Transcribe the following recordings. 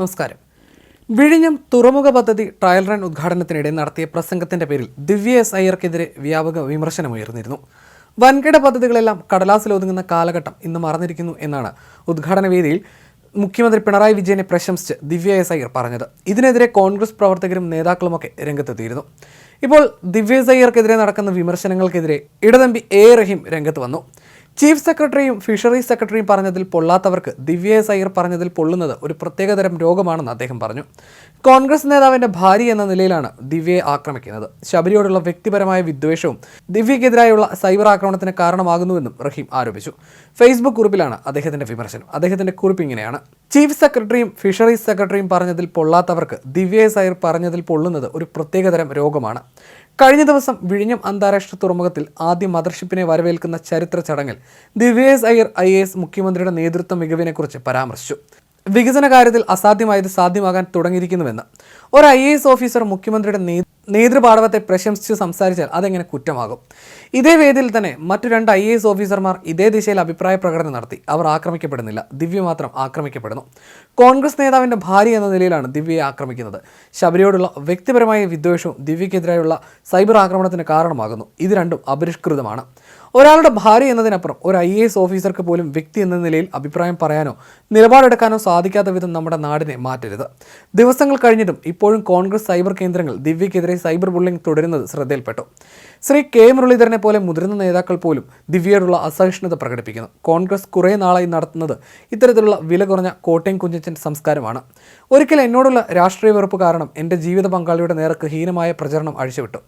നമസ്കാരം. വിഴിഞ്ഞം തുറമുഖ പദ്ധതി ട്രയൽ റൺ ഉദ്ഘാടനത്തിനിടെ നടത്തിയ പ്രസംഗത്തിന്റെ പേരിൽ ദിവ്യ എസ് അയ്യർക്കെതിരെ വ്യാപക വിമർശനമുയർന്നിരുന്നു. വൻകിട പദ്ധതികളെല്ലാം കടലാസിൽ ഒതുങ്ങുന്ന കാലഘട്ടം ഇന്ന് മറന്നിരിക്കുന്നു എന്നാണ് ഉദ്ഘാടന വേദിയിൽ മുഖ്യമന്ത്രി പിണറായി വിജയനെ പ്രശംസിച്ച് ദിവ്യ എസ് അയ്യർ പറഞ്ഞത്. ഇതിനെതിരെ കോൺഗ്രസ് പ്രവർത്തകരും നേതാക്കളുമൊക്കെ രംഗത്തെത്തിയിരുന്നു. ഇപ്പോൾ ദിവ്യ എസ് അയ്യർക്കെതിരെ നടക്കുന്ന വിമർശനങ്ങൾക്കെതിരെ ഇടതമ്പി എ റഹീം രംഗത്ത് വന്നു. ചീഫ് സെക്രട്ടറിയും ഫിഷറീസ് സെക്രട്ടറിയും പറഞ്ഞതിൽ പൊള്ളാത്തവർക്ക് ദിവ്യ അയ്യർ പറഞ്ഞതിൽ പൊള്ളുന്നത് ഒരു പ്രത്യേകതരം രോഗമാണെന്ന് അദ്ദേഹം പറഞ്ഞു. കോൺഗ്രസ് നേതാവിന്റെ ഭാര്യ എന്ന നിലയിലാണ് ദിവ്യയെ ആക്രമിക്കുന്നത്. ശബരിയോടുള്ള വ്യക്തിപരമായ വിദ്വേഷവും ദിവ്യക്കെതിരായുള്ള സൈബർ ആക്രമണത്തിന് കാരണമാകുന്നുവെന്നും റഹീം ആരോപിച്ചു. ഫേസ്ബുക്ക് കുറിപ്പിലാണ് അദ്ദേഹത്തിന്റെ വിമർശനം. അദ്ദേഹത്തിന്റെ കുറിപ്പ് ഇങ്ങനെയാണ്. ചീഫ് സെക്രട്ടറിയും ഫിഷറീസ് സെക്രട്ടറിയും പറഞ്ഞതിൽ പൊള്ളാത്തവർക്ക് ദിവ്യ അയ്യർ പറഞ്ഞതിൽ പൊള്ളുന്നത് ഒരു പ്രത്യേകതരം രോഗമാണ്. കഴിഞ്ഞ ദിവസം വിഴിഞ്ഞം അന്താരാഷ്ട്ര തുറമുഖത്തിൽ ആദ്യ മദർഷിപ്പിനെ വരവേൽക്കുന്ന ചരിത്ര ചടങ്ങിൽ ദിവ്യേസ് അയ്യർ ഐ എസ് മുഖ്യമന്ത്രിയുടെ നേതൃത്വ മികവിനെക്കുറിച്ച് പരാമർശിച്ചു. വികസന കാര്യത്തിൽ അസാധ്യമായത് സാധ്യമാകാൻ തുടങ്ങിയിരിക്കുന്നുവെന്ന് ഒരു ഐ എ എസ് ഓഫീസർ മുഖ്യമന്ത്രിയുടെ നേതൃപാടവത്തെ പ്രശംസിച്ച് സംസാരിച്ചാൽ അതെങ്ങനെ കുറ്റമാകും? ഇതേ വേദിയിൽ തന്നെ മറ്റു രണ്ട് ഐ എസ് ഓഫീസർമാർ ഇതേ ദിശയിൽ അഭിപ്രായ പ്രകടനം നടത്തി. അവർ ആക്രമിക്കപ്പെടുന്നില്ല. ദിവ്യ മാത്രം ആക്രമിക്കപ്പെടുന്നു. കോൺഗ്രസ് നേതാവിന്റെ ഭാര്യ എന്ന നിലയിലാണ് ദിവ്യയെ ആക്രമിക്കുന്നത്. ശബരിയോടുള്ള വ്യക്തിപരമായ വിദ്വേഷവും ദിവ്യക്കെതിരായുള്ള സൈബർ ആക്രമണത്തിന് കാരണമാകുന്നു. ഇത് രണ്ടും അപരിഷ്കൃതമാണ്. ഒരാളുടെ ഭാര്യ എന്നതിനപ്പുറം ഒരു ഐ എസ് ഓഫീസർക്ക് പോലും വ്യക്തി എന്ന നിലയിൽ അഭിപ്രായം പറയാനോ നിലപാടെടുക്കാനോ സാധിക്കാത്ത വിധം നമ്മുടെ നാടിനെ മാറ്റരുത്. ദിവസങ്ങൾ കഴിഞ്ഞിട്ടും ഇപ്പോഴും കോൺഗ്രസ് സൈബർ കേന്ദ്രങ്ങൾ ദിവ്യക്കെതിരെ സൈബർ ബുള്ളിംഗ് തുടരുന്നത് ശ്രദ്ധയിൽപ്പെട്ടു. ശ്രീ കെ മുരളീധരനെ പോലെ മുതിർന്ന നേതാക്കൾ പോലും ദിവ്യയോടുള്ള അസഹിഷ്ണുത പ്രകടിപ്പിക്കുന്നു. കോൺഗ്രസ് കുറേ നാളായി നടത്തുന്നത് ഇത്തരത്തിലുള്ള വില കുറഞ്ഞ കോട്ടയം കുഞ്ഞച്ചൻ സംസ്കാരമാണ്. ഒരിക്കൽ എന്നോടുള്ള രാഷ്ട്രീയ വെറുപ്പ് കാരണം എന്റെ ജീവിത പങ്കാളിയുടെ നേർക്ക് ഹീനമായ പ്രചരണം അഴിച്ചുവിട്ടു.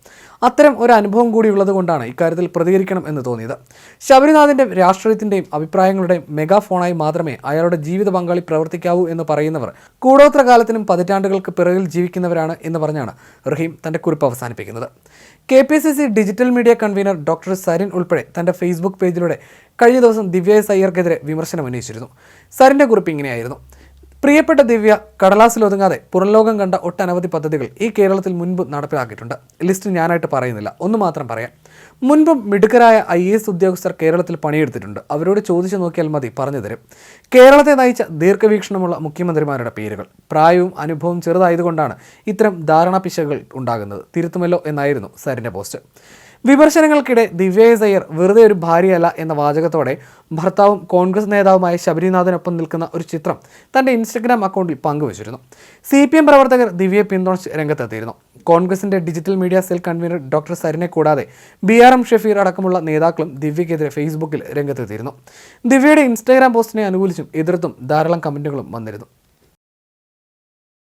അത്തരം ഒരു അനുഭവം കൂടി ഉള്ളതുകൊണ്ടാണ് ഇക്കാര്യത്തിൽ പ്രതികരിക്കണം എന്ന് തോന്നിയത്. ശബരിനാഥിന്റെ രാഷ്ട്രീയത്തിന്റെയും അഭിപ്രായങ്ങളുടെയും മെഗാഫോണായി മാത്രമേ അയാളുടെ ജീവിത പങ്കാളി പ്രവർത്തിക്കാവൂ എന്ന് പറയുന്നവർ കൂടോത്ര കാലത്തിനും പതിറ്റാണ്ടുകൾക്ക് പിറകിൽ ജീവിക്കുന്നവരാണ് എന്ന് പറഞ്ഞാണ് റഹീം തന്റെ കുറിപ്പ് അവസാനിപ്പിക്കുന്നത്. K P C C digital media convener doctor Sarin ഉൾപ്പെടെ തന്റെ ഫേസ്ബുക്ക് പേജിലൂടെ കഴിഞ്ഞ ദിവസം ദിവ്യ എസ് അയ്യർക്കെതിരെ വിമർശനം ഉന്നയിച്ചിരുന്നു. സരിന്റെ കുറിപ്പ് ഇങ്ങനെയായിരുന്നു. പ്രിയപ്പെട്ട ദിവ്യ കടലാസിൽ ഒതുങ്ങാതെ പുറംലോകം കണ്ട ഒട്ടനവധി പദ്ധതികൾ ഈ കേരളത്തിൽ മുൻപ് നടപ്പിലാക്കിയിട്ടുണ്ട്. ലിസ്റ്റ് ഞാനായിട്ട് പറയുന്നില്ല. ഒന്ന് മാത്രം പറയാം. മുൻപും മിടുക്കരായ ഐ എസ് ഉദ്യോഗസ്ഥർ കേരളത്തിൽ പണിയെടുത്തിട്ടുണ്ട്. അവരോട് ചോദിച്ചു നോക്കിയാൽ മതി പറഞ്ഞു തരും. കേരളത്തെ നയിച്ച ദീർഘവീക്ഷണമുള്ള മുഖ്യമന്ത്രിമാരുടെ പേരുകൾ. പ്രായവും അനുഭവവും ചെറുതായതുകൊണ്ടാണ് ഇത്തരം ധാരണ പിശകൾ ഉണ്ടാകുന്നത്. തിരുത്തുമല്ലോ എന്നായിരുന്നു സരിന്റെ പോസ്റ്റ്. വിമർശനങ്ങൾക്കിടെ ദിവ്യ എസ് വെറുതെ ഒരു ഭാര്യയല്ല എന്ന വാചകത്തോടെ ഭർത്താവും കോൺഗ്രസ് നേതാവുമായ ശബരിനാഥനൊപ്പം നിൽക്കുന്ന ഒരു ചിത്രം തന്റെ ഇൻസ്റ്റഗ്രാം അക്കൗണ്ടിൽ പങ്കുവച്ചിരുന്നു. സി പി എം പ്രവർത്തകർ ദിവ്യയെ പിന്തുണച്ച് രംഗത്തെത്തിയിരുന്നു. കോൺഗ്രസിന്റെ digital media cell convener doctor സരിനെ കൂടാതെ ബി ആർ എം ഷഫീർ അടക്കമുള്ള നേതാക്കളും ദിവ്യക്കെതിരെ ഫേസ്ബുക്കിൽ രംഗത്തെത്തിയിരുന്നു. ദിവ്യയുടെ ഇൻസ്റ്റാഗ്രാം പോസ്റ്റിനെ അനുകൂലിച്ചും എതിർത്തും ധാരാളം കമന്റുകളും വന്നിരുന്നു.